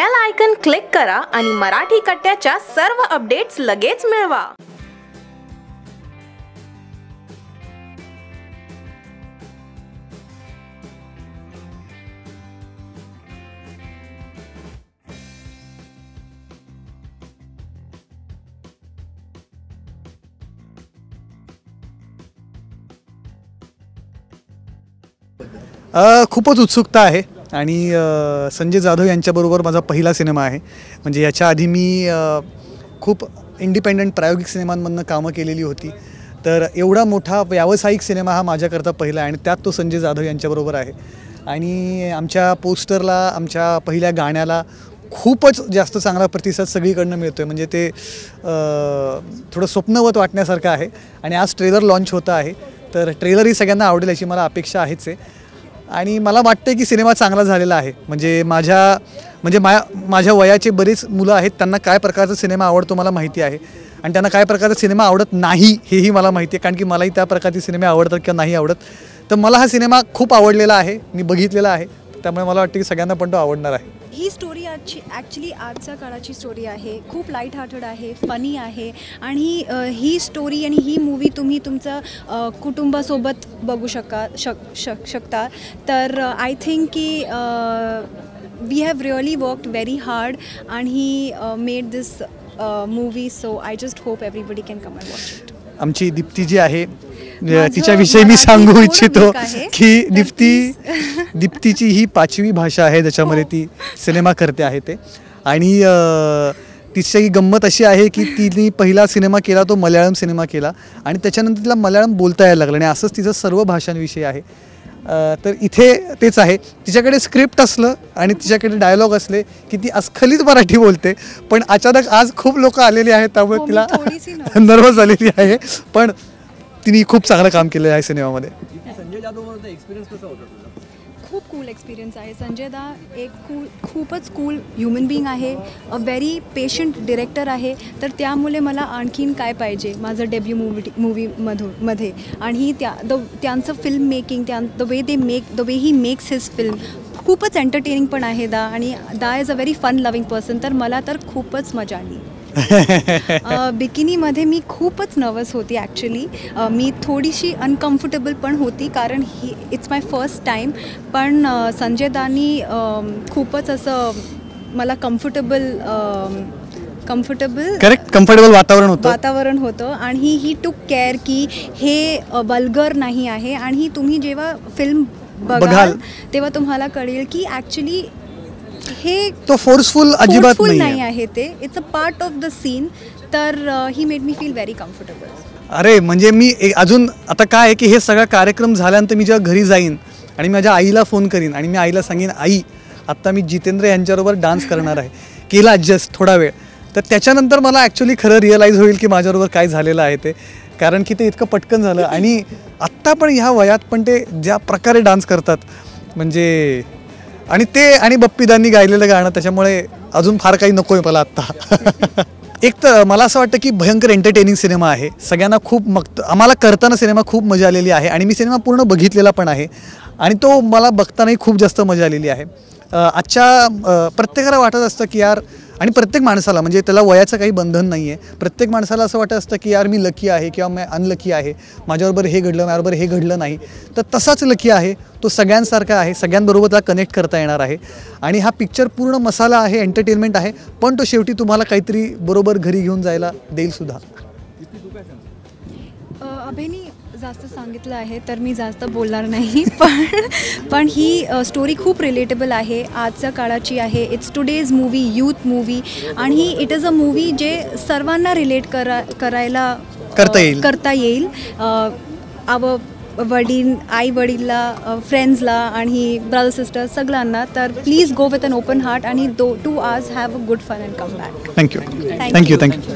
Bell icon click करा आणि मराठी कट्ट्याच्या सर्व अपडेट्स लगेच मिळवा. अ, खूपच उत्सुकता आहे. आणि संजय जाधव यांच्याबरोबर माझा पहिला सिनेमा आहे. म्हणजे याच्या आधी मी खूप इंडिपेंडंट प्रायोगिक सिनेमांमधनं कामं केलेली होती. तर एवढा मोठा व्यावसायिक सिनेमा हा माझ्याकरता पहिला आहे आणि त्यात तो संजय जाधव यांच्याबरोबर आहे. आणि आमच्या पोस्टरला आमच्या पहिल्या गाण्याला खूपच जास्त चांगला प्रतिसाद सगळीकडनं मिळतो आहे म्हणजे ते थोडं स्वप्नवत वाटण्यासारखं आहे. आणि आज ट्रेलर लॉन्च होतं आहे. तर ट्रेलरही सगळ्यांना आवडेल अशी मला अपेक्षा आहेच आहे. आणि मला वाटतं की सिनेमा चांगला झालेला आहे. म्हणजे माझ्या म्हणजे मा माझ्या वयाचे बरेच मुलं आहेत त्यांना काय प्रकारचा सिनेमा आवडतो मला माहिती आहे. आणि त्यांना काय प्रकारचा सिनेमा आवडत नाही हेही मला माहिती आहे. कारण की मलाही त्या प्रकारचे सिनेमे आवडतात किंवा नाही आवडत. तर मला हा सिनेमा खूप आवडलेला आहे मी बघितलेला आहे. त्यामुळे मला वाटतं की सगळ्यांना पण तो आवडणार आहे. ही स्टोरी आजची ॲक्च्युली आजच्या काळाची स्टोरी आहे. खूप लाइट हार्टेड आहे फनी आहे. आणि ही स्टोरी आणि ही मूवी तुम्ही तुमचं कुटुंबासोबत बघू शका शक शक शकता. तर आय थिंक की we have really worked very hard आणि made this made so I just hope i just can come can come आमची दीप्ती जी आहे तिच्याविषयी मी सांगू इच्छितो. की दीप्ती दीप्तीची ही पाचवी भाषा आहे ज्याच्यामध्ये ती सिनेमा करते आहे ते. आणि तिची ही गंमत अशी आहे की तिने पहिला सिनेमा केला तो मल्याळम सिनेमा केला. आणि त्याच्यानंतर तिला मल्याळम बोलता यायला लागलं. आणि असंच तिचं सर्व भाषांविषयी आहे. तर इथे तेच आहे. तिच्याकडे स्क्रिप्ट असलं आणि तिच्याकडे डायलॉग असले की ती अस्खलित मराठी बोलते. पण अचानक आज खूप लोक आलेली आहेत त्यामुळे हो, तिला थोडीशी nervous नर्वस झालेली आहे. पण तिने खूप चांगलं काम केलं आहे सिनेमामध्ये. संजय एक्सपिरियन्स कसा होता खूप कूल एक्सपिरियन्स आहे. संजय दा एक कूल खूपच कूल ह्युमन बिईंग आहे. अ व्हेरी पेशंट डिरेक्टर आहे. तर त्यामुळे मला आणखीन काय पाहिजे माझं डेब्यू मूवी मूवीमधून मध्ये? आणि त्या द त्यांचं फिल्म मेकिंग त्या the way they make the way he makes his film खूपच एंटरटेनिंग पण आहे दा. आणि दा is a very fun loving person तर मला तर खूपच मजा आली. बिकिनीमध्ये मी खूपच नर्वस होती ॲक्च्युली मी थोडीशी अनकम्फर्टेबल पण होती कारण ही इट्स माय फर्स्ट टाईम पण संजय दानी खूपच असं मला कम्फर्टेबल कम्फर्टेबल करेक्ट कम्फर्टेबल वातावरण होतं. वातावरण होतं. आणि ही टूक केअर की हे वल्गर नाही आहे. आणि तुम्ही जेव्हा फिल्म बघाल. बघाल. तेव्हा तुम्हाला कळेल की ॲक्च्युली हे तो फोर्सफुल अजिबात नाही आहे ते. It's a part of the scene तर he made me feel very comfortable अरे म्हणजे मी अजून आता काय आहे की हे सगळा कार्यक्रम झाल्यानंतर मी जेव्हा घरी जाईन आणि माझ्या आईला फोन करीन आणि मी आईला सांगेन आई आत्ता मी जितेंद्र यांच्याबरोबर डान्स करणार आहे. केला जस्ट थोडा वेळ. तर त्याच्यानंतर मला ॲक्च्युली खरं रिअलाईज होईल की माझ्याबरोबर काय झालेलं आहे ते. कारण की ते इतकं पटकन झालं. आणि आत्ता पण ह्या वयात पण ते ज्या प्रकारे डान्स करतात म्हणजे आणि ते आणि बप्पीदांनी गायलेलं गाणं त्याच्यामुळे अजून फार काही नको आहे मला आत्ता. एक तर मला असं वाटतं की भयंकर एंटरटेनिंग सिनेमा आहे. सगळ्यांना खूप मग आम्हाला करताना सिनेमा खूप मजा आलेली आहे आणि मी सिनेमा पूर्ण बघितलेला पण आहे. आणि तो मला बघतानाही खूप जास्त मजा आलेली आहे. आजच्या प्रत्येकाला वाटत असतं की यार आणि प्रत्येक माणसाला म्हणजे त्याला वयाचं काही बंधन नाही आहे प्रत्येक माणसाला असं वाटत असतं की यार मी लकी आहे किंवा मी अनलकी आहे. माझ्याबरोबर हे घडलं माझ्याबरोबर हे घडलं नाही. तर तसाच लकी आहे तो सगळ्यांसारखा आहे सगळ्यांबरोबर त्याला कनेक्ट करता येणार आहे. आणि हा पिक्चर पूर्ण मसाला आहे एंटरटेनमेंट आहे पण तो शेवटी तुम्हाला काहीतरी बरोबर घरी घेऊन जायला देईल सुद्धा. अभेनी जास्त सांगितलं आहे तर मी जास्त बोलणार नाही. पण पण ही स्टोरी खूप रिलेटेबल आहे. आजच्या काळाची आहे. It's today's movie youth movie आणि इट इज अ मूवी जे सर्वांना रिलेट करा करायला करता येईल. करता येईल. आव वडील आई वडीलला फ्रेंड्सला आणि ब्रदर सिस्टर सगळ्यांना. तर please go with an open heart आणि do two hours have a good fun and come back thank you thank you. Thank you